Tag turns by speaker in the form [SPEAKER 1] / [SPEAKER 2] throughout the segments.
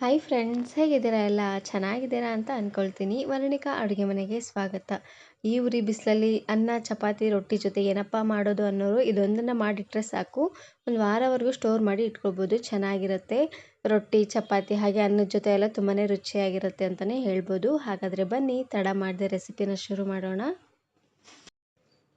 [SPEAKER 1] Hi friends ಹೇಗಿದ್ದೀರಾ ಎಲ್ಲ? ಚೆನ್ನಾಗಿದ್ದೀರಾ ಅಂತ ಅಂದ್ಕೊಳ್ತೀನಿ ವರ್ಣಿಕಾ ಅಡುಗೆ ಮನೆಗೆ ಸ್ವಾಗತ. ಈ ಉರಿ ಬಿಸಿಲಲ್ಲಿ ಅನ್ನ, ಚಪಾತಿ, ರೊಟ್ಟಿ ಜೊತೆ ಏನಪ್ಪ ಮಾಡೋದು ಅನ್ನೋರು ಇದೊಂದನ್ನು ಮಾಡಿಟ್ರೆ ಸಾಕು. ಒಂದು ವಾರವರೆಗೂ ಸ್ಟೋರ್ ಮಾಡಿ ಇಟ್ಕೊಳ್ಬೋದು ಚೆನ್ನಾಗಿರುತ್ತೆ. ರೊಟ್ಟಿ, ಚಪಾತಿ ಹಾಗೆ ಅನ್ನದ ಜೊತೆ ಎಲ್ಲ ತುಂಬಾ ರುಚಿಯಾಗಿರುತ್ತೆ ಅಂತಲೇ ಹೇಳ್ಬೋದು. ಹಾಗಾದರೆ ಬನ್ನಿ, ತಡ ಮಾಡದೆ ರೆಸಿಪಿನ ಶುರು ಮಾಡೋಣ.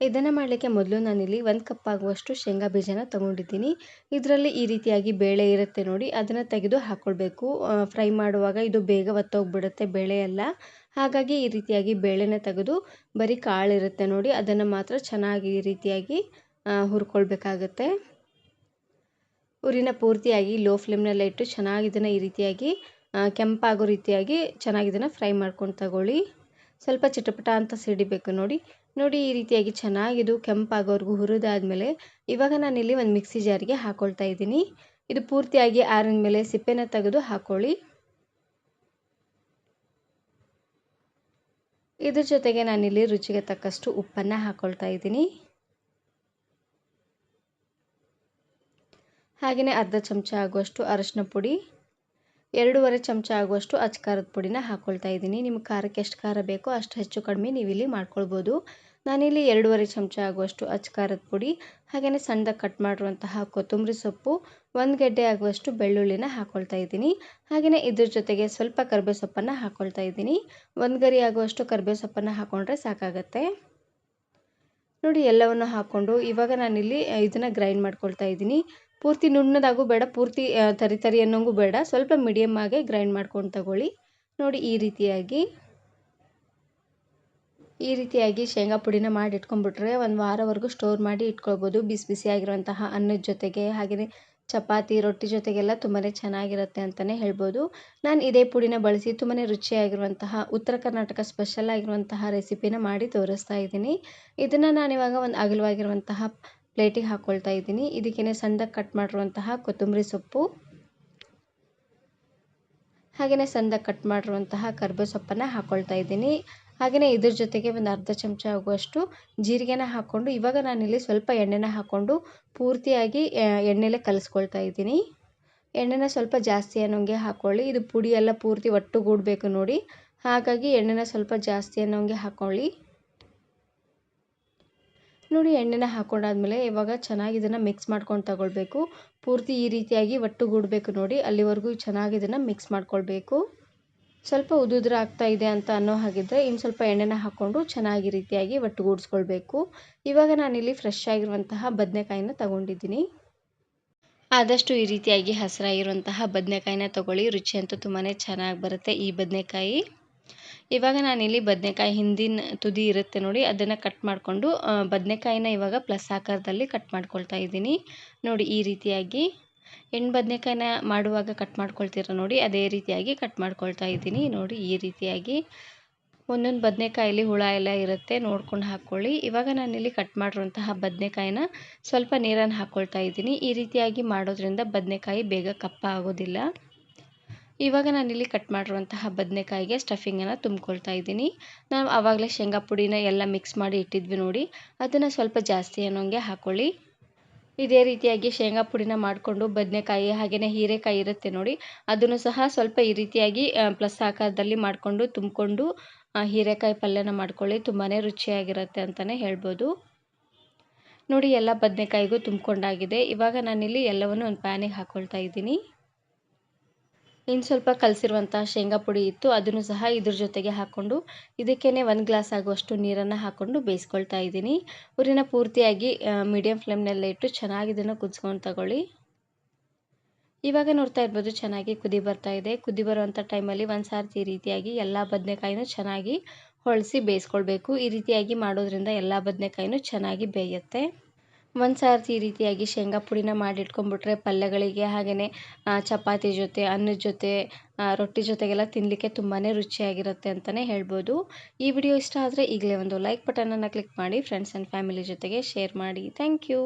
[SPEAKER 1] ಇದನ್ನು ಮಾಡಲಿಕ್ಕೆ ಮೊದಲು ನಾನಿಲ್ಲಿ ಒಂದು ಕಪ್ ಆಗುವಷ್ಟು ಶೇಂಗಾ ಬೀಜನ ತೊಗೊಂಡಿದ್ದೀನಿ. ಇದರಲ್ಲಿ ಈ ರೀತಿಯಾಗಿ ಬೇಳೆ ಇರುತ್ತೆ ನೋಡಿ, ಅದನ್ನು ತೆಗೆದು ಹಾಕ್ಕೊಳ್ಬೇಕು ಫ್ರೈ ಮಾಡುವಾಗ ಇದು ಬೇಗ ಒತ್ತೋಗ್ಬಿಡುತ್ತೆ ಬೇಳೆ ಎಲ್ಲ. ಹಾಗಾಗಿ ಈ ರೀತಿಯಾಗಿ ಬೇಳೆನ ತೆಗೆದು ಬರೀ ಕಾಳಿರುತ್ತೆ ನೋಡಿ, ಅದನ್ನು ಮಾತ್ರ ಚೆನ್ನಾಗಿ ಈ ರೀತಿಯಾಗಿ ಹುರ್ಕೊಳ್ಬೇಕಾಗತ್ತೆ. ಉರಿನ ಪೂರ್ತಿಯಾಗಿ ಲೋ ಫ್ಲೇಮ್ನಲ್ಲೇ ಇಟ್ಟು ಚೆನ್ನಾಗಿ ಇದನ್ನು ಈ ರೀತಿಯಾಗಿ ಕೆಂಪಾಗೋ ರೀತಿಯಾಗಿ ಚೆನ್ನಾಗಿ ಇದನ್ನು ಫ್ರೈ ಮಾಡ್ಕೊಂಡು ತಗೊಳ್ಳಿ. ಸ್ವಲ್ಪ ಚಿಟಪಟ ಅಂತ ಸಿಡಿಬೇಕು ನೋಡಿ. ನೋಡಿ ಈ ರೀತಿಯಾಗಿ ಚೆನ್ನಾಗಿದು ಕೆಂಪಾಗೋವರೆಗೂ ಹುರಿದಾದ್ಮೇಲೆ ಇವಾಗ ನಾನಿಲ್ಲಿ ಒಂದು ಮಿಕ್ಸಿ ಜಾರಿಗೆ ಹಾಕೊಳ್ತಾ ಇದ್ದೀನಿ. ಇದು ಪೂರ್ತಿಯಾಗಿ ಆರಿದ ಮೇಲೆ ಸಿಪ್ಪೆನ ತೆಗೆದು ಹಾಕೊಳ್ಳಿ. ಇದ್ರ ಜೊತೆಗೆ ನಾನಿಲ್ಲಿ ರುಚಿಗೆ ತಕ್ಕಷ್ಟು ಉಪ್ಪನ್ನು ಹಾಕೊಳ್ತಾ ಇದ್ದೀನಿ. ಹಾಗೆಯೇ ಅರ್ಧ ಚಮಚ ಆಗುವಷ್ಟು ಅರಶಿನ ಪುಡಿ. ಎರಡೂವರೆ ಚಮಚ ಆಗುವಷ್ಟು ಅಚ್ಚ ಖಾರದ ಪುಡಿನ ಹಾಕ್ಕೊಳ್ತಾ ಇದ್ದೀನಿ. ನಿಮ್ಗೆ ಖಾರಕ್ಕೆ ಎಷ್ಟು ಖಾರ ಬೇಕೋ ಅಷ್ಟು ಹೆಚ್ಚು ಕಡಿಮೆ ನೀವಿಲ್ಲಿ ಮಾಡ್ಕೊಳ್ಬೋದು. ನಾನಿಲ್ಲಿ ಎರಡೂವರೆ ಚಮಚ ಆಗುವಷ್ಟು ಅಚ್ಚ ಖಾರದ ಪುಡಿ ಹಾಗೆಯೇ ಸಣ್ಣದಾಗಿ ಕಟ್ ಮಾಡಿರುವಂತಹ ಕೊತ್ತಂಬರಿ ಸೊಪ್ಪು, ಒಂದು ಗೆಡ್ಡೆ ಆಗುವಷ್ಟು ಬೆಳ್ಳುಳ್ಳಿನ ಹಾಕ್ಕೊಳ್ತಾ ಇದ್ದೀನಿ. ಹಾಗೆಯೇ ಇದ್ರ ಜೊತೆಗೆ ಸ್ವಲ್ಪ ಕರ್ಬೇವು ಸೊಪ್ಪನ್ನು ಹಾಕ್ಕೊಳ್ತಾ ಇದ್ದೀನಿ. ಒಂದು ಗರಿ ಆಗುವಷ್ಟು ಕರ್ಬೇವು ಸೊಪ್ಪನ್ನು ಹಾಕ್ಕೊಂಡ್ರೆ ಸಾಕಾಗತ್ತೆ. ನೋಡಿ, ಎಲ್ಲವನ್ನು ಹಾಕ್ಕೊಂಡು ಇವಾಗ ನಾನಿಲ್ಲಿ ಇದನ್ನು ಗ್ರೈಂಡ್ ಮಾಡ್ಕೊಳ್ತಾ ಇದ್ದೀನಿ. ಪೂರ್ತಿ ನುಣ್ಣದಾಗೂ ಬೇಡ, ಪೂರ್ತಿ ತರಿ ತರಿ ಅನ್ನೋಂಗೂ ಬೇಡ. ಸ್ವಲ್ಪ ಮೀಡಿಯಮ್ ಆಗಿ ಗ್ರೈಂಡ್ ಮಾಡ್ಕೊಂಡು ತಗೊಳ್ಳಿ. ನೋಡಿ, ಈ ರೀತಿಯಾಗಿ ಈ ರೀತಿಯಾಗಿ ಶೇಂಗಾ ಪುಡಿನ ಮಾಡಿ ಇಟ್ಕೊಂಡ್ಬಿಟ್ರೆ ಒಂದು ವಾರವರೆಗೂ ಸ್ಟೋರ್ ಮಾಡಿ ಇಟ್ಕೊಳ್ಬೋದು. ಬಿಸಿ ಬಿಸಿಯಾಗಿರುವಂತಹ ಅನ್ನದ ಜೊತೆಗೆ ಹಾಗೆಯೇ ಚಪಾತಿ, ರೊಟ್ಟಿ ಜೊತೆಗೆಲ್ಲ ತುಂಬಾ ಚೆನ್ನಾಗಿರುತ್ತೆ ಅಂತಲೇ ಹೇಳ್ಬೋದು. ನಾನು ಇದೇ ಪುಡಿನ ಬಳಸಿ ತುಂಬಾ ರುಚಿಯಾಗಿರುವಂತಹ ಉತ್ತರ ಕರ್ನಾಟಕ ಸ್ಪೆಷಲ್ ಆಗಿರುವಂತಹ ರೆಸಿಪಿನ ಮಾಡಿ ತೋರಿಸ್ತಾ ಇದ್ದೀನಿ. ಇದನ್ನು ನಾನಿವಾಗ ಒಂದು ಅಗಲವಾಗಿರುವಂತಹ ಪ್ಲೇಟಿಗೆ ಹಾಕ್ಕೊಳ್ತಾ ಇದ್ದೀನಿ. ಇದಕ್ಕೇನೆ ಸಣ್ಣದಾಗಿ ಕಟ್ ಮಾಡಿರುವಂತಹ ಕೊತ್ತಂಬರಿ ಸೊಪ್ಪು. ಹಾಗೆಯೇ ಸಣ್ಣದಾಗಿ ಕಟ್ ಮಾಡಿರುವಂತಹ ಕರ್ಬೇವು ಸೊಪ್ಪನ್ನು ಹಾಕ್ಕೊಳ್ತಾ ಇದ್ದೀನಿ. ಹಾಗೆಯೇ ಇದ್ರ ಜೊತೆಗೆ ಒಂದು ಅರ್ಧ ಚಮಚ ಆಗುವಷ್ಟು ಜೀರಿಗೆನ ಹಾಕ್ಕೊಂಡು ಇವಾಗ ನಾನಿಲ್ಲಿ ಸ್ವಲ್ಪ ಎಣ್ಣೆನ ಹಾಕ್ಕೊಂಡು ಪೂರ್ತಿಯಾಗಿ ಎಣ್ಣೆಲೆ ಕಲಿಸ್ಕೊಳ್ತಾ ಇದ್ದೀನಿ. ಎಣ್ಣೆನ ಸ್ವಲ್ಪ ಜಾಸ್ತಿ ಅನ್ನೋಂಗೆ ಹಾಕ್ಕೊಳ್ಳಿ ಇದು ಪುಡಿ ಎಲ್ಲ ಪೂರ್ತಿ ಒಟ್ಟುಗೂಡಬೇಕು ನೋಡಿ. ಹಾಗಾಗಿ ಎಣ್ಣೆನ ಸ್ವಲ್ಪ ಜಾಸ್ತಿ ಅನ್ನೋಂಗೆ ಹಾಕ್ಕೊಳ್ಳಿ ನೋಡಿ ಎಣ್ಣೆನ ಆದಮೇಲೆ ಇವಾಗ ಚೆನ್ನಾಗಿ ಇದನ್ನು ಮಿಕ್ಸ್ ಮಾಡ್ಕೊಂಡು ತಗೊಳ್ಬೇಕು. ಪೂರ್ತಿ ಈ ರೀತಿಯಾಗಿ ಒಟ್ಟುಗೂಡಬೇಕು ನೋಡಿ, ಅಲ್ಲಿವರೆಗೂ ಚೆನ್ನಾಗಿ ಇದನ್ನು ಮಿಕ್ಸ್ ಮಾಡ್ಕೊಳ್ಬೇಕು. ಸ್ವಲ್ಪ ಉದುದ್ರ ಆಗ್ತಾ ಇದೆ ಅಂತ ಅನ್ನೋ ಹಾಗಿದ್ರೆ ಇನ್ನು ಸ್ವಲ್ಪ ಎಣ್ಣೆನ ಹಾಕ್ಕೊಂಡು ಚೆನ್ನಾಗಿ ರೀತಿಯಾಗಿ ಒಟ್ಟುಗೂಡಿಸ್ಕೊಳ್ಬೇಕು. ಇವಾಗ ನಾನಿಲ್ಲಿ ಫ್ರೆಶ್ ಆಗಿರುವಂತಹ ಬದನೆಕಾಯಿನ ತಗೊಂಡಿದ್ದೀನಿ. ಆದಷ್ಟು ಈ ರೀತಿಯಾಗಿ ಹಸಿರಾಗಿರುವಂತಹ ಬದನೆಕಾಯಿನ ತಗೊಳ್ಳಿ ರುಚಿ ಅಂತೂ ತುಂಬಾ ಚೆನ್ನಾಗಿ ಬರುತ್ತೆ ಈ ಬದನೆಕಾಯಿ. ಇವಾಗ ನಾನಿಲ್ಲಿ ಬದನೆಕಾಯಿ ಹಿಂದಿನ ತುದಿ ಇರುತ್ತೆ ನೋಡಿ, ಅದನ್ನು ಕಟ್ ಮಾಡಿಕೊಂಡು ಬದನೆಕಾಯಿನ ಇವಾಗ ಪ್ಲಸ್ ಆಕಾರದಲ್ಲಿ ಕಟ್ ಮಾಡ್ಕೊಳ್ತಾ ಇದ್ದೀನಿ. ನೋಡಿ, ಈ ರೀತಿಯಾಗಿ. ಹೆಣ್ಣು ಬದನೆಕಾಯಿನ ಮಾಡುವಾಗ ಕಟ್ ಮಾಡ್ಕೊಳ್ತೀರ ನೋಡಿ, ಅದೇ ರೀತಿಯಾಗಿ ಕಟ್ ಮಾಡ್ಕೊಳ್ತಾ ಇದ್ದೀನಿ. ನೋಡಿ, ಈ ರೀತಿಯಾಗಿ. ಒಂದೊಂದು ಬದನೆಕಾಯಲ್ಲಿ ಹುಳ ಎಲ್ಲ ಇರುತ್ತೆ, ನೋಡ್ಕೊಂಡು ಹಾಕ್ಕೊಳ್ಳಿ ಇವಾಗ ನಾನಿಲ್ಲಿ ಕಟ್ ಮಾಡಿರುವಂತಹ ಬದನೆಕಾಯಿನ ಸ್ವಲ್ಪ ನೀರನ್ನು ಹಾಕ್ಕೊಳ್ತಾ ಇದ್ದೀನಿ. ಈ ರೀತಿಯಾಗಿ ಮಾಡೋದ್ರಿಂದ ಬದನೆಕಾಯಿ ಬೇಗ ಕಪ್ಪ ಆಗೋದಿಲ್ಲ. ಇವಾಗ ನಾನಿಲ್ಲಿ ಕಟ್ ಮಾಡಿರುವಂತಹ ಬದನೆಕಾಯಿಗೆ ಸ್ಟಫಿಂಗನ್ನು ತುಂಬ್ಕೊಳ್ತಾ ಇದ್ದೀನಿ. ನಾವು ಆವಾಗಲೇ ಶೇಂಗಾ ಪುಡಿನ ಎಲ್ಲ ಮಿಕ್ಸ್ ಮಾಡಿ ಇಟ್ಟಿದ್ವಿ ನೋಡಿ. ಅದನ್ನು ಸ್ವಲ್ಪ ಜಾಸ್ತಿ ಅನ್ನೋಂಗೆ ಹಾಕ್ಕೊಳ್ಳಿ ಇದೇ ರೀತಿಯಾಗಿ ಶೇಂಗಾ ಪುಡಿನ ಮಾಡಿಕೊಂಡು ಬದನೆಕಾಯಿ ಹಾಗೆಯೇ ಹೀರೆಕಾಯಿ ಇರುತ್ತೆ ನೋಡಿ. ಅದನ್ನು ಸಹ ಸ್ವಲ್ಪ ಈ ರೀತಿಯಾಗಿ ಪ್ಲಸ್ ಆಕಾರದಲ್ಲಿ ಮಾಡಿಕೊಂಡು ತುಂಬಿಕೊಂಡು ಹೀರೆಕಾಯಿ ಪಲ್ಯನ ಮಾಡ್ಕೊಳ್ಳಿ. ತುಂಬಾ ರುಚಿಯಾಗಿರುತ್ತೆ ಅಂತಲೇ ಹೇಳ್ಬೋದು. ನೋಡಿ, ಎಲ್ಲ ಬದನೆಕಾಯಿಗೂ ತುಂಬಿಕೊಂಡಾಗಿದೆ. ಇವಾಗ ನಾನಿಲ್ಲಿ ಎಲ್ಲವನ್ನು ಒಂದು ಪ್ಯಾನಿಗೆ ಹಾಕ್ಕೊಳ್ತಾ ಇದ್ದೀನಿ. ಇನ್ನು ಸ್ವಲ್ಪ ಕಲಸಿರುವಂಥ ಶೇಂಗಾ ಪುಡಿ ಇತ್ತು, ಅದನ್ನು ಸಹ ಇದ್ರ ಜೊತೆಗೆ ಹಾಕ್ಕೊಂಡು ಇದಕ್ಕೇ ಒಂದು ಗ್ಲಾಸ್ ಆಗುವಷ್ಟು ನೀರನ್ನು ಹಾಕ್ಕೊಂಡು ಬೇಯಿಸ್ಕೊಳ್ತಾ ಇದ್ದೀನಿ. ಊರಿನ ಪೂರ್ತಿಯಾಗಿ ಮೀಡಿಯಮ್ ಫ್ಲೇಮ್ನಲ್ಲೇ ಇಟ್ಟು ಚೆನ್ನಾಗಿ ಇದನ್ನು ಕುದಿಸ್ಕೊಂಡು ತಗೊಳ್ಳಿ. ಇವಾಗ ನೋಡ್ತಾ ಇರ್ಬೋದು ಚೆನ್ನಾಗಿ ಕುದಿ ಬರ್ತಾ ಇದೆ. ಕುದಿ ಬರುವಂಥ ಟೈಮಲ್ಲಿ ಒಂದು ಸಾರ್ತಿ ಈ ರೀತಿಯಾಗಿ ಎಲ್ಲ ಬದನೆಕಾಯಿನೂ ಚೆನ್ನಾಗಿ ಹೊಳಿಸಿ ಬೇಯಿಸ್ಕೊಳ್ಬೇಕು. ಈ ರೀತಿಯಾಗಿ ಮಾಡೋದ್ರಿಂದ ಎಲ್ಲ ಬದನೆಕಾಯಿನೂ ಚೆನ್ನಾಗಿ ಬೇಯುತ್ತೆ. ಒಂದು ಸಾರ್ತಿ ಈ ರೀತಿಯಾಗಿ ಶೇಂಗಾ ಪುಡಿನ ಮಾಡಿಟ್ಕೊಂಡ್ಬಿಟ್ರೆ ಪಲ್ಯಗಳಿಗೆ ಹಾಗೆಯೇ ಚಪಾತಿ ಜೊತೆ, ಅನ್ನದ ಜೊತೆ ರೊಟ್ಟಿ ಜೊತೆಗೆಲ್ಲ ತಿನ್ನಲಿಕ್ಕೆ ತುಂಬಾ ರುಚಿಯಾಗಿರುತ್ತೆ ಅಂತಲೇ ಹೇಳ್ಬೋದು. ಈ ವಿಡಿಯೋ ಇಷ್ಟ ಆದರೆ ಈಗಲೇ ಒಂದು ಲೈಕ್ ಬಟನನ್ನು ಕ್ಲಿಕ್ ಮಾಡಿ ಫ್ರೆಂಡ್ಸ್ ಆ್ಯಂಡ್ ಫ್ಯಾಮಿಲಿ ಜೊತೆಗೆ ಶೇರ್ ಮಾಡಿ. Thank you